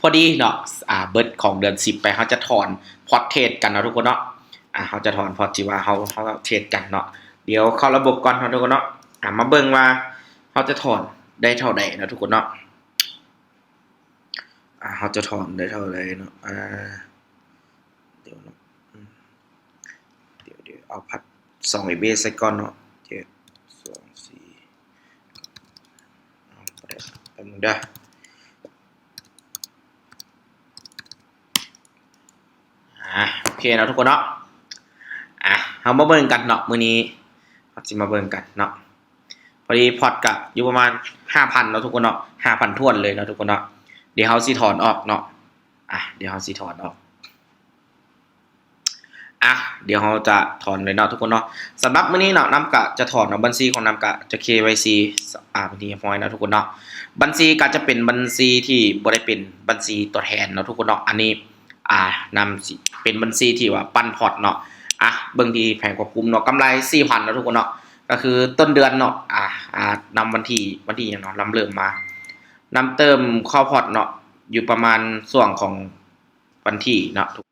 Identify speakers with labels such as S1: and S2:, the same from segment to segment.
S1: พอดีเนาะอ่าเบิร์ดของเดือนสิบไปเขาจะถอนพอร์ตเทรดกันเนาะทุกคนเนาะอ่าเขาจะถอนพอร์ตจีว่าเขาเขาเทรดกันเนาะเดี๋ยวเข้าระบบก่อนเนาะทุกคนเนาะอ่ามาเบิ่งว่าเขาจะถอนได้เท่าใดเนาะทุกคนเนาะอ่าเขาจะถอนได้เท่าใดเนาะอ่าเดี๋ยวเนาะเดี๋ยวเดี๋ยวเอาพัดสองไอเบสใส่ก่อนเนาะเจ็ดสองสี่เอาไปได้แป๊บนึงเด้อ อะโอ เคเนาะทุกคนเนาะอะเรามาเบิ่งกันเนาะมื้อนี้เราสิมาเบิ่งกันเนาะพอดีพอร์ตกับอยู่ประมาณ5,000เนาะทุกคนเนาะ5,000ทวนเลยเนาะทุกคนเนาะเดี๋ยวเฮาสิถอนออกเนาะอะเดี๋ยวเฮาสิถอนออกอะเดี๋ยวเราจะถอนเลยเนาะทุกคนเนาะสำหรับมื้อนี้เนาะน้ำกะจะถอนเนาะบัญชีของน้ำกะจะ KYC อ่าบัญชีฟอยเนาะทุกคนเนาะบัญชีก็จะเป็นบัญชีที่บ่ได้เป็นบัญชีตัวแทนเนาะทุกคนเนาะอันนี้ อ่านำเป็นบัญชีที่ว่าปันพอร์ตเนาะอะเบิ่งที่แผงควบคุมเนาะกำไร4,000เนาะทุกคนเนาะก็คือต้นเดือนเนาะอ่าอ่านำวันที่วันที่หยังเนาะนำเริ่มมานำเติมข้าพอร์ตเนาะอยู่ประมาณส่วงของวันที่เนาะทุก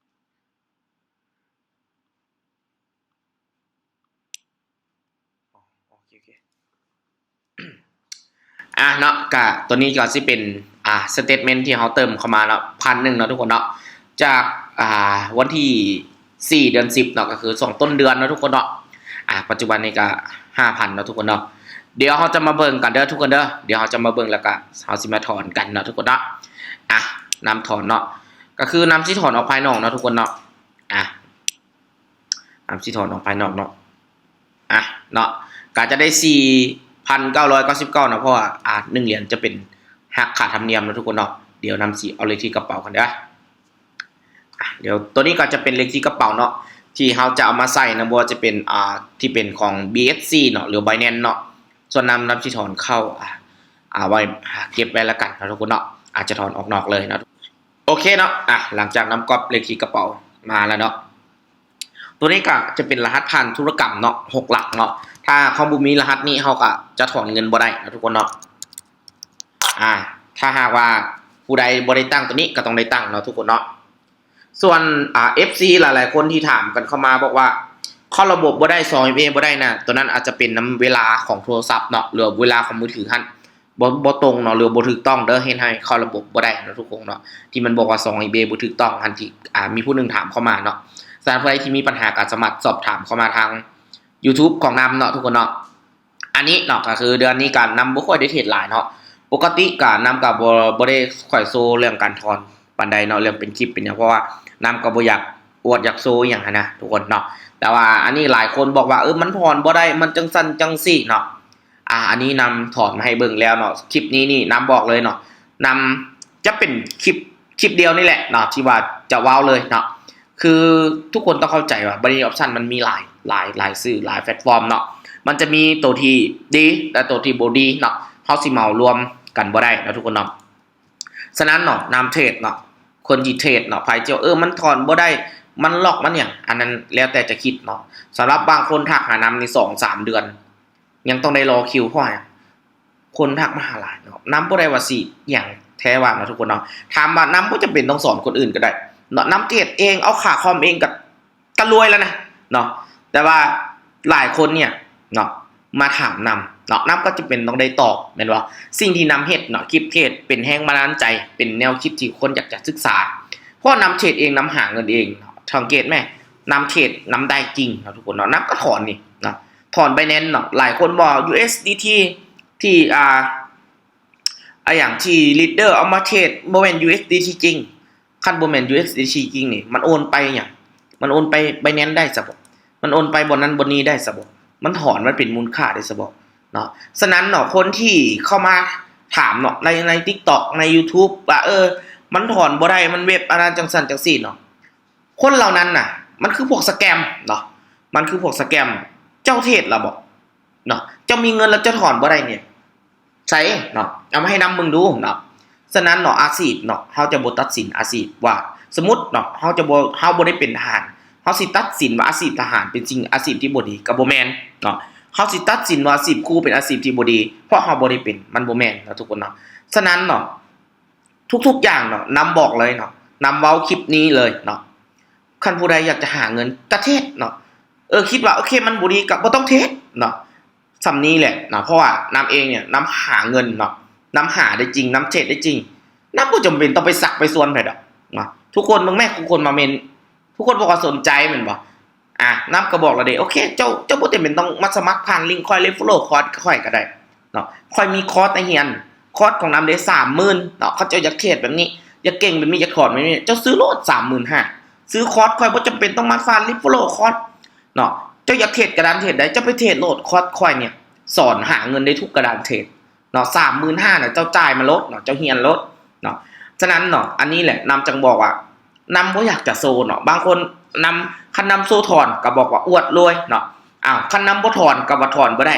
S1: อ๋อโอเคโอเคอะเนาะกะตัวนี้ก็สิเป็นอ่าสเตทเมนต์ที่เขาเติมเข้ามาเนาะพันหนึ่งเนาะทุกคนเนาะ จากอ่าวันที่สี่เดือนสิบเนาะก็คือส่งต้นเดือนเนาะทุกคนเนาะอ่าปัจจุบันนี้ก็ห้าพันเนาะทุกคนเนาะเดี๋ยวเขาจะมาเบิ่งกันเด้อทุกคนเด้อเดี๋ยวเขาจะมาเบิ่งแล้วก็เขาสิมาถอนกันเนาะทุกคนเนาะอะนำถอนเนาะก็คือนำที่ถอนออกภายนอกเนาะทุกคนเนาะอะนำที่ถอนออกภายนอกเนาะอะเนาะก็จะได้สี่พันเก้าร้อยเก้าสิบเก้านะเพราะว่าอ่าหนึ่งเหรียญจะเป็นหักขาดธรรมเนียมเนาะทุกคนเนาะเดี๋ยวนำสีเอาเลขที่กระเป๋ากันเด้อ เดี๋ยวตัวนี้ก็จะเป็นเลขที่กระเป๋าเนาะที่เราจะเอามาใส่นะบัวาจะเป็นอ่าที่เป็นของ BSC เนาะหรือ Binance เนาะส่วนนำนำที่ถอนเข้าอ่าอ่าไว้เก็บไว้ล้วกันนะทุกคนเนาะอาจจะถอนออกนอกเลยนะโอเคเนาะอะหลังจากนำกรอบเลขที่กระเป๋ามาแล้วเนาะตัวนี้ก็จะเป็นรหัสผ่านธุรกรรมเนาะหกหลักเนาะถ้าเขาบุมีรหัสนี้เขาก็จะถอนเงินบ่ได้นะทุกคนเนาะอ่าถ้าหากว่าผู้ใดบ่ได้ตั้งตัวนี้ก็ต้องได้ตั้งเนาะทุกคนเนาะ ส่วนอ่า FC หลาย ๆ คนที่ถามกันเข้ามาบอกว่าเข้าระบบบ่ได้2 FA บ่ได้นะตัวนั้นอาจจะเป็นน้ำเวลาของโทรศัพท์เนาะหรือเวลาของมือถือหั่นบ่บ่ตรงเนาะหรือบ่ถูกต้องเด้อเฮ็ดให้เข้าระบบบ่ได้นะทุกคนเนาะที่มันบอกว่า2 FA บ่ถูกต้องหั่นทีอ่ามีผู้หนึงถามเข้ามาเนาะสำหรับใครที่มีปัญหาก็สามารถสอบถามเข้ามาทาง YouTube ของนำเนาะทุกคนเนาะอันนี้เนาะก็คือเดือนนี้การนำบ่ค่อยได้เทรดหลายเนาะปกติการนำกับบ่บ่ได้ค่อยโซเรื่องการถอน ปานใดเนาะเรื่องเป็นคลิปเป็นหยังเพราะว่านำก็บ่อยากอวดอยากโซอย่างนะทุกคนเนาะแต่ว่าอันนี้หลายคนบอกว่าเออมันถอนบ่ได้มันจังซั่นจังซี่เนาะอ่าอันนี้นำถอนมาให้เบิ่งแล้วเนาะคลิปนี้นี่นำบอกเลยเนาะนำจะเป็นคลิปคลิปเดียวนี่แหละเนาะที่ว่าจะว้าวเลยเนาะคือทุกคนต้องเข้าใจว่าบริษัทออปชันมันมีหลายหลายหลายสื่อหลายแพลตฟอร์มเนาะมันจะมีตัวที่ดีและตัวที่บดีเนาะเฮาสิเหมารวมกันบ่ได้เนาะทุกคนเนาะฉะนั้นเนาะนำเทรดเนาะ คนที่เทรดเนาะไผเจ้าเออมันถอนบ่ได้มันล็อกมันเนี่ย อันนั้นแล้วแต่จะคิดเนาะสำหรับบางคนทักหานำใน2 3เดือน ยังต้องได้รอคิวเพราะอะไรคนทักมาหาหลายเนาะน้ำบ่ได้ว่าสิอย่างแท้ว่าเนาะทุกคนเนาะถามว่าน้ำบ่จำเป็นต้องสอนคนอื่นก็ได้เนาะน้ำเทรดเองเอาขาคอมเองกับก็รวยแล้วนะเนาะแต่ว่าหลายคนเนี่ยเนาะ มาถามนำเนาะน้ำก็จะเป็นต้องได้ตอบแม่นว่าสิ่งที่นำเฮ็ดเนาะคลิปเทรดเป็นแห้งบันดาลใจ เป็นแนวคิดที่คนอยากจะศึกษา เพราะนำเทรดเองนำหาเงินเองสังเกตไหมนำเทรดนำได้จริงนะทุกคนเนาะนับก็ถอนนี่เนาะถอนไปแน่นเนาะหลายคนบอก USDT ที่อ่าออย่างที่ leader เอามาเทรดโมเมนต์ USDT จริงคันบ่แม่น USDT จริงนี่มันโอนไปหยังมันโอนไป Binance ได้ซะบมันโอนไปบนนั้นบนนี้ได้ซะบ มันถอนมันเป็นมูลค่าได้ซะบ่เนาะฉะนั้นเนาะคนที่เข้ามาถามเนาะในใน TikTok ใน YouTube ว่าเออ มันถอนบ่ได้มันเว็บอันนั้นจังซั่นจังซี่เนาะคนเหล่านั้นน่ะ มันคือพวกสแกมเนาะมันคือพวกสแกม เจ้าเทศล่ะบ่เนาะเจ้ามีเงินแล้วจ้าถอนบ่ได้เนี่ยใช่เนาะเอามาให้นำมึงดูเนาะฉะนั้นเนาะอาชีพเนาะเฮาจะบ่ตัดสินอาชีพว่า สมมติเนาะเฮาจะบ่เฮาบ่ได้เป็นทหาร เฮาสิตัดสินว่าอาชีพทหารเป็นสิ่งอาชีพที่บ่ดีก็บ่แม่นเนาะเฮาสิตัดสินว่าอาชีพครูเป็นอาชีพที่บ่ดี เพราะเฮาบ่ได้เป็นมันบ่แม่นนะทุกคนเนาะฉะนั้นเนาะทุกๆอย่างเนาะนำบอกเลยเนาะนำเว้าคลิปนี้เลยเนาะคันผู้ใดอยากจะหาเงินตะเทศเนาะเออคิดว่าโอเคมันบุรีกับบ่ต้องเทศเนาะสำนี้แหละเนาะเพราะว่านำเองเนี่ยนำหาเงินเนาะนำหาได้จริงนำเทศได้จริงนำบ่จำเป็นต้องไปสักไปส่วนไผดอกเนาะทุกคนมึงแม่ทุกคนมาเมน ทุกคนบอกว่าสนใจแม่นบ่อะนำก็บอกแล้วเด้โอเค เจ้าเจ้าบ่จำเป็นต้องมาสมัครผ่านลิงก์คอยเลฟโลคอร์สค่อยก็ได้เนาะค่อยมีคอร์สในเฮียนคอร์สของน้ำได้สามหมื่นเนาะเขาเจ้าอยากเทรดแบบนี้อยากเก่งแบบนี้อยากถอดแบบนี้เจ้าซื้อโลดสามหมื่นห้าซื้อคอร์สคอยบ่จำเป็นต้องมาฟานลิฟโลคอร์สเนาะเจ้าอยากเทรดกระดานเทรดได้เจ้าไปเทรดโหลดคอร์สคอยเนี่ยสอนหาเงินได้ทุกกระดานเทรดเนาะสามหมื่นห้าเนี่ยเจ้าจ่ายมาลดเนาะเจ้าเฮียนลดเนาะฉะนั้นเนาะอันนี้แหละนำจังบอกว่า นำบ่อยากจะโซเนาะบางคนนำคันนำโซถอนก็บอกว่าอวดรวยเนาะอ้าวคันนำบ่ถอนก็ว่าถอนบ่ได้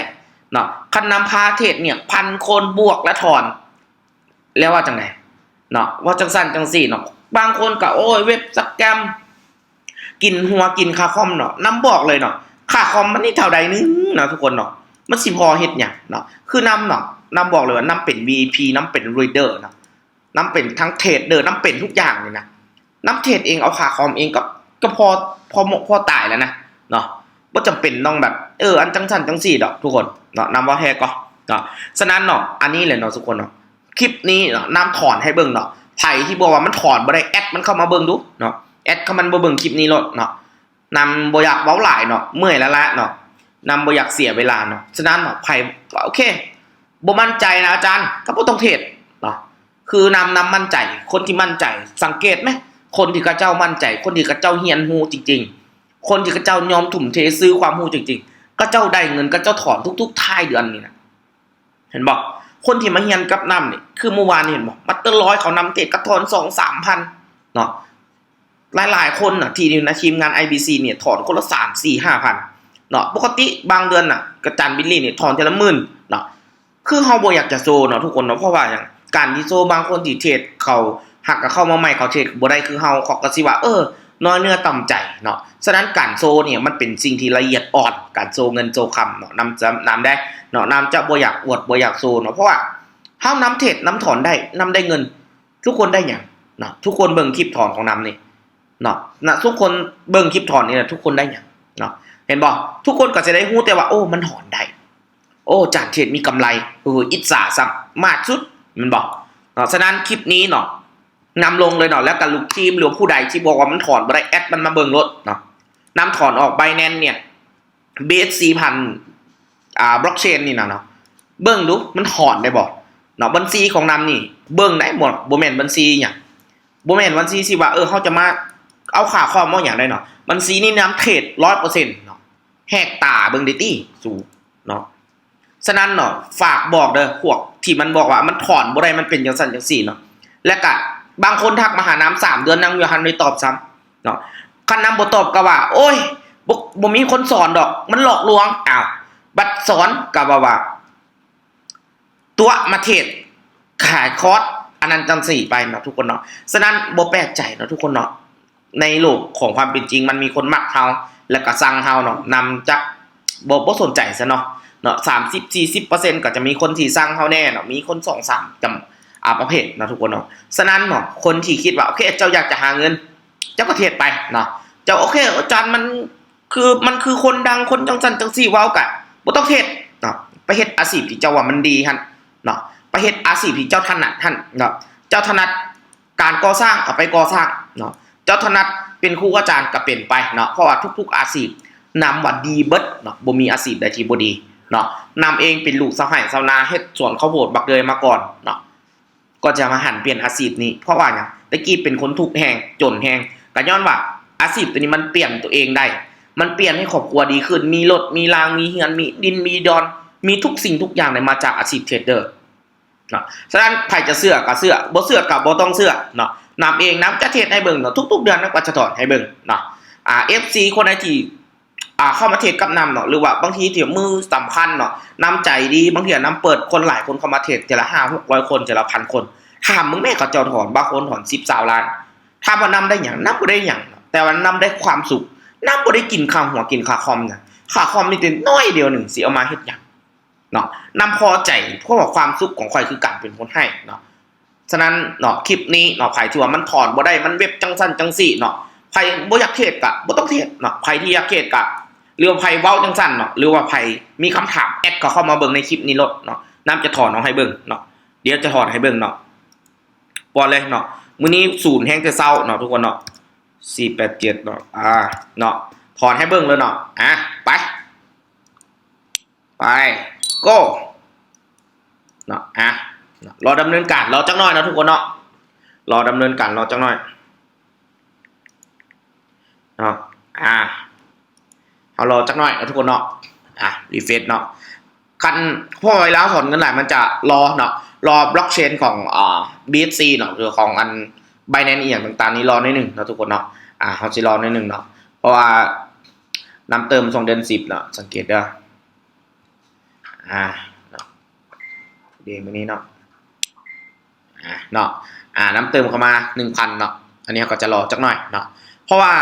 S1: เนาะคันนำพาเทศเนี่ยพันคนบวกและถอน แล้วว่าจังไงเนาะว่าจังสั้นจังสี่เนาะบางคนก็โอ้ยเว็บสแกมกินหัวกินค่าคอมเนาะน้ำบอกเลยเนาะค่าคอมมันนี่เท่าใดนึงเนาะทุกคนเนาะมันสิพอเฮ็ดหยังเนาะคือนำเนาะนำบอกเลยว่าน้ำเป็น VIP น้ำเป็น reader เนาะน้ำเป็นทั้งเทรดเดอร์น้ำเป็นทุกอย่างเลยนะ น้ำเทรดเองเอาค่าคอมเองก็ก็พอพอพอตายแล้วนะเนาะบ่าจำเป็นต้องแบบเอออันจังสันจังสี่ดอกทุกคนเนาะนำว่าแท้ก็เนาะฉะนั้นเนาะอันนี้เลยเนาะทุกคนเนาะคลิปนี้เนาะนำถอนให้เบิ่งเนาะไผ่ที่บอกว่ามันถอนบ่ได้แอดมันเข้ามาเบิ่งดูเนาะแอดเข้ามันบ่เบิ่งคลิปนี้โลดเนาะนำบ่อยากเว้าหลายเนาะเมื่อยแล้วละเนาะนำบ่อยากเสียเวลาเนาะฉะนั้นเนาะไผก็โอเคบ่มั่นใจนะอาจารย์ก็บ่ต้องเทศเนาะคือนำนำมั่นใจคนที่มั่นใจสังเกตไหม คนที่กระเจ้ามั่นใจ คนที่กระเจ้าเฮียนฮูจริง ๆ คนที่กระเจ้ายอมถุ่มเทซื้อความรู้จริง ๆก็เจ้าได้เงินก็เจ้าถอนทุกๆท้ายเดือนนี่นะเห็นบอกคนที่มาเฮียนกับน้ำนี่คือเมื่อวานนี่เห็นบอกมัตเตอร์ร้อยเขานำเตะกระถอนสองสามพันเนาะหลายๆคนน่ะทีนี้นะทีมงาน IBC เนี่ยถอนคนละสามสี่ห้าพันเนาะปกติบางเดือนน่ะกระจันบิลลี่เนี่ยถอนทีละหมื่นเนาะคือเขาบ่อยากจะโซเนาะทุกคนเนาะเพราะว่าอย่างการที่โซบางคนที่เทรดเขา หักกับเข้ามาใหม่เขาเทรดบ่ได้คือเฮาเขาก็สิว่าเออน้อยเนื้อต่ำใจเนาะฉะนั้นการโซเนี่ยมันเป็นสิ่งที่ละเอียดอ่อนการโซเงินโซคำเนาะนำจะนำได้เนาะนำจะบ่อยากอวดบ่อยากโซเนาะเพราะว่าห้ามนำเทรดนำถอนได้นำได้เงิน ทุกคนได้อย่างเนาะทุกคนเบิ่งคลิปถอนของนำนี่เนาะนะทุกคนเบิ่งคลิปถอนนี่นะทุกคนได้อย่างเนาะเห็นบ่ทุกคนก็จะได้ฮู้แต่ว่าโอ้มันถอนได้โอ้จานเทรดมีกำไรเอออิจฉาซ้ำมากสุดมันบอกเนาะฉะนั้นคลิปนี้เนาะ นำลงเลยเนาะแล้วกับลูกทีมหรือผู้ใดที่บอกว่ามันถอนบ่ได้แอดมันมาเบิงรถเนาะนำถอนออกไบแนนเนี่ยเบสสี่พันอ่าบล็อกเชนนี่นะเนาะเบิ่งดูมันถอนได้บ่เนาะบัญชีของนำนี่ เบิ่งได้หมดบ่แม่นบัญชีหยังบ่แม่นบัญชีสิว่าเออเขาจะมาเอาค่าคอมมาอย่างได้เนาะบัญชีนี่นำเทรด100%เปอร์เซ็นต์เนาะแหกตาเบิ่งด้ติสู่เนาะฉะนั้นเนาะฝากบอกเด้อพวกที่มันบอกว่ามันถอนบ่ได้มันเป็นจังซั่นจังซี่เนาะและก็ บางคนทักมาหาน้ำสามเดือนนั่งอยู่หันไม่ตอบซ้ำเนาะคันน้ำบ่ตอบก็ว่า โอ้ยบ่บ่มีคนสอนดอก มันหลอกลวงอ้าวบัดสอนก็ว่าว่า ตัวมาเทศขายคอร์สอันนั้นจังสี่ไปเนาะทุกคนเนาะฉะนั้นบ่แปลกใจเนาะทุกคนเนาะในโลกของความเป็นจริง มันมีคนมักเฮาแล้วก็สั่งเฮาเนาะนำจักบ่บ่สนใจซะเนาะเนาะ30 40%ก็จะมีคนที่สั่งเฮาแน่เนาะมีคน2 3จำ อ่าประเภทนะทุกคนเนาะฉะนั้นเนาะคนที่คิดว่าโอเคเจ้าอยากจะหาเงิน เจ้าก็เทศไปเนาะเจ้าโอเคอาจารย์มันคือมันคือคนดังคนจังสันจังสี่ว้าวกะบ่ต้องเทศเนาะไปเฮ็ดอาชีพที่เจ้าว่ามันดีหั่นเนาะไปเฮ็ดอาชีพที่เจ้าถนัดหั่นเนาะเจ้าถนัดการก่อสร้างก็ไปก่อสร้างเนาะเจ้าถนัดเป็นครูอาจารย์ก็เป็นไปเนาะเพราะว่าทุก ๆอาชีพนำว่าดีเบิดเนาะบ่มีอาชีพใดที่บ่ดีเนาะนำเองเป็นลูกสะใภ้ชาวนาเฮ็ดสวนข้าวโพดบักเดยมาก่อนเนาะ ก็จะมาหันเปลี่ยนอาชีพนี้ เพราะว่าอย่างตะกี้เป็นคนทุกข์แหงจนแหงก็ย้อนว่าอาชีพตัวนี้มันเปลี่ยนตัวเองได้ มันเปลี่ยนให้ครอบครัวดีขึ้น มีรถ มีราง มีเฮือนมีดิน มีดอน มีทุกสิ่งทุกอย่างเนี่ยมาจากอาชีพเทรดเดอร์เนาะ ฉะนั้นใครจะเสื้อก็เสื้อบ่เสื้อกับบ่ต้องเสื้อเนาะนำเองนำจะเทรดให้เบิ่งเนาะทุก ๆ เดือนนักวัชถอนให้เบิ่งเนาะ อ่า FC คนไหนที่ อ่าเข้ามาเทรดกับนำเนาะหรือว่าบางทีที่มือสำคัญเนาะนำใจดีบางทีนำเปิดคนหลายคนเข้ามาเทรดแต่ละห้าหกร้อยคนแต่ละพันคนถามมึงแม่เขาเจ้าถอนบางคนถอนสิบสาวล้านถามว่านำได้อย่างนำบ่ได้อย่าง แต่ว่านำได้ความสุขนำบ่ได้กินข้าวหัวกินข้าคอมนะข้าคอมนี่เป็นน้อยเดียวหนึ่งสิเอามาเฮ็ดหยังเนาะนำพอใจเพราะว่าความสุขของข่อยคือการเป็นคนให้เนาะฉะนั้นเนาะคลิปนี้เนาะไผที่ว่ามันถอนบ่ได้มันเว็บจังสั้นจังสี่เนาะไผบ่อยากเทศกะบ่ต้องเทศเนาะไผที่อยากเทศกะ รือว่าไผเว้าจังสั้นเนาะหรือว่าไผมีคำถามแอดก็เข้ามาเบิ่งในคลิปนี้ลดเนาะน้ำจะถอนเอาให้เบิ่งเนาะเดี๋ยวจะถอนให้เบิ่งเนาะปอนเลยเนาะมื้อนี้ศูนย์แห้งแต่เศร้าเนาะทุกคนเนาะ487เจ็ดเนาะอ่าเนาะถอนให้เบิ่งเลยเนาะอะไปไป go เนาะอะรอดำเนินการรอจักหน่อยนะทุกคนเนาะรอดำเนินการรอจักหน่อยเนาะอะ เอารอจักหน่อยนะทุกคนเนาะอะรีเฟซเนาะคันพอเวลาถอนเงินไหลมันจะรอเนาะรอบล็อกเชนของอ่า BSC เนาะหรือของอัน Binance อีกอย่างต่างๆ นี้รอนอยหนึ่งนะทุกคนเนาะอะเขาจะรอนอยหนึ่งเนาะเพราะว่านำเติมส่งเดือนสิบเนาะสังเกตเด้ออ่าเนาะเดี๋ยววันนี้เนาะอ่าเนาะอ่าน้ำเติมเข้ามาหนึ่งพันเนาะอันนี้ก็จะรอจักหน่อยเนาะเพราะว่า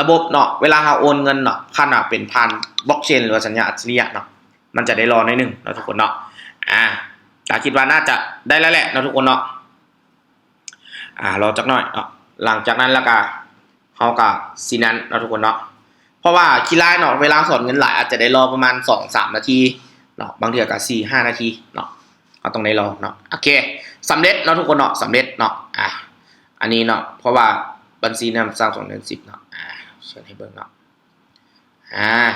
S1: ระบบเนาะเวลาเราโอนเงินเนาะคันอะเป็นผ่านบล็อกเชนหรือว่าสัญญาอัจฉริยะเนาะมันจะได้รอในอยหนึ่งเนาะทุกคนเนาะอ่าต่คิดว่าน่าจะได้แล้วแหละเนาะทุกคนเนาะอ่ารอจักหน่อยเนาะหลังจากนั้นแล้วก็เขากับซีนั้นเนาะทุกคนเนาะเพราะว่าคีไลน์เนาะเวลาสอนเงินหลายอาจจะได้รอประมาณสองสามนาทีเนาะบางทีก็สี่ห้านาทีเนาะก็ต้องได้รอเนาะโอเคสำเร็จเนาะทุกคนเนาะสำเร็จเนาะอะอันนี้เนาะเพราะว่าบัญชีนำสร้างสองเดือนสิบเนาะ อ่าเชิญให้เบิ่งเนาะอ่า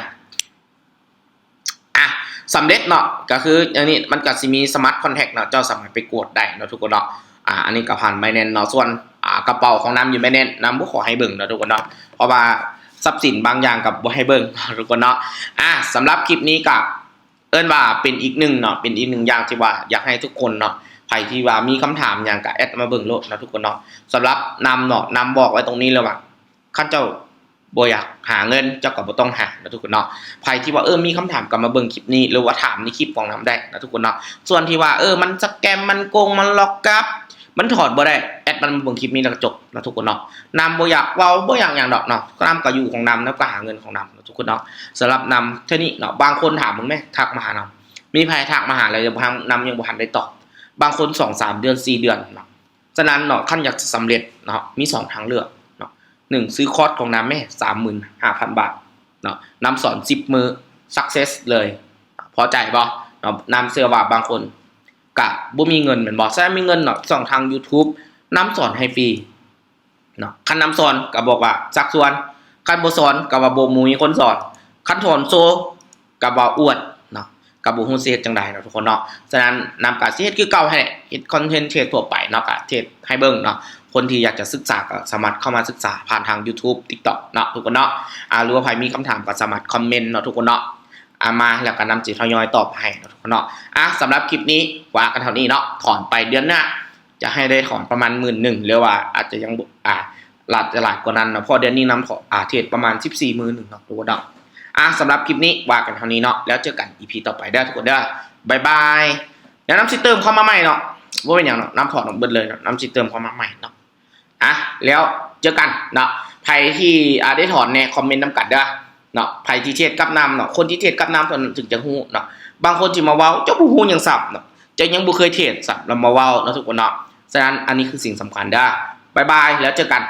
S1: อะสำเร็จเนาะก็คืออันนี้มันก็สิมีสมาร์ทคอนแทคเนาะเจ้าสามารถไปกดได้เนาะทุกคนเนาะอ่าอันนี้ก็ผ่านไบแนนเนาะส่วนอ่ากระเป๋าของน้ำอยู่ไบแนนน้ำบุขอให้เบิ่งเนาะทุกคนเนาะเพราะว่าทรัพย์สินบางอย่างกับบ่ให้เบิ่งทุกคนเนาะอะสำหรับคลิปนี้กับเอิ้นว่าเป็นอีกหนึ่งเนาะเป็นอีกหนึ่งอย่างที่ว่าอยากให้ทุกคนเนาะใครที่ว่ามีคำถามอย่างกับแอดมาเบิ่งโลดนะทุกคนเนาะสำหรับนำเนาะนำบอกไว้ตรงนี้เลยว่าข้าเจ้า บอยากหาเงินเจ้าก็บ่ต้องหานะทุกคนเนาะใครที่ว่าเออมีคำถามกลับมาเบิ่งคลิปนี้ หรือว่าถามในคลิปของน้ำได้นะทุกคนเนาะส่วนที่ว่าเออมันสแกมมันโกงมันล็อกกับมันถอดบ่ได้แอดมันมาเบิ่งคลิปนี้แล้วก็จบนะทุกคนเนาะนำบ่อยากเว้าบ่อยากอย่างดอกเนาะก็นำก็อยู่ของนำแล้วก็หาเงินของนำนะทุกคนเนาะสำหรับนำเท่านี้เนาะบางคนถามมึงไหมทักมาหานำมีใครทักมาหาอะไรยังทางนำยังบ่ทันได้ตอบบางคนสองสามเดือนสี่เดือนเนาะฉะนั้นเนาะขั้นอยากจะสำเร็จเนาะมีสองทางเลือก หนึ่งซื้อคอร์สของน้ำแม่สามหมื่นห้าพันบาทเนาะน้ำสอนสิบมือ success เลย พอใจบ่เนาะน้ำเสื้อว่าบางคนกะบ่มีเงินเหมือนบอกแซ่มีเงินเนาะสองทาง YouTube นำสอนให้ฟรีเนาะคันน้ำสอนก็บอกว่าสักส่วนคันบ่สอนก็ว่าบ่มีคนสอนคันถอนโซก็ว่าอวดเนาะก็บ่ฮู้สิเฮ็ดจังไดเนาะทุกคนเนาะฉะนั้นนำก็สิเฮ็ดคือเก่าให้แหละเฮ็ดคอนเทนต์เทรดทั่วไปเนาะก็เทรดให้เบิ่งเนาะ คนที่อยากจะศึกษาก็สามารถเข้ามาศึกษาผ่านทาง YouTube TikTok เนาะทุกคนเนาะอ่าหรือว่าใครมีคำถามก็สามารถคอมเมนต์เนาะทุกคนเนาะอามาแล้วก็นำจิตทยอยตอบให้เนาะทุกคนเนาะอะสำหรับคลิปนี้ว่ากันเท่านี้เนาะถอนไปเดือนหน้าจะให้ได้ถอนประมาณหมื่นหนึ่งหรือว่าอาจจะยังอ่าหลัดจะหลายกว่านั้นเนาะพอเดือนนี้นำถอนอ่าเทรดประมาณสิบสี่หมื่นหนึ่งเนาะทุกคนเนาะอะสำหรับคลิปนี้ว่ากันเท่านี้เนาะแล้วเจอกันอีพีต่อไปเด้ทุกคนเด้อบายบายเดี๋ยวน้ำซิเติมเข้ามาใหม่เนาะว่าเป็นอย่างเนาะน้ำถอนออกเบิดเลยเนาะน้ำซิเติมเข้ามาใหม่เนาะ อะแล้วเจอกันเนาะใครที่อ่าได้ถอนเนี่ยคอมเมนต์จำกัดเด้อเนาะใครที่เทรดกับน้ำเนาะคนที่เทรดกับน้ำถึงจะหู้เนาะบางคนที่มาเว้าเจ้าผู้หูยังสับเนาะจะยังบุเคยเทรดสับแล้วมาเว้าเนาะทุกคนเนาะฉะนั้นอันนี้คือสิ่งสำคัญเด้อบายบายแล้วเจอกัน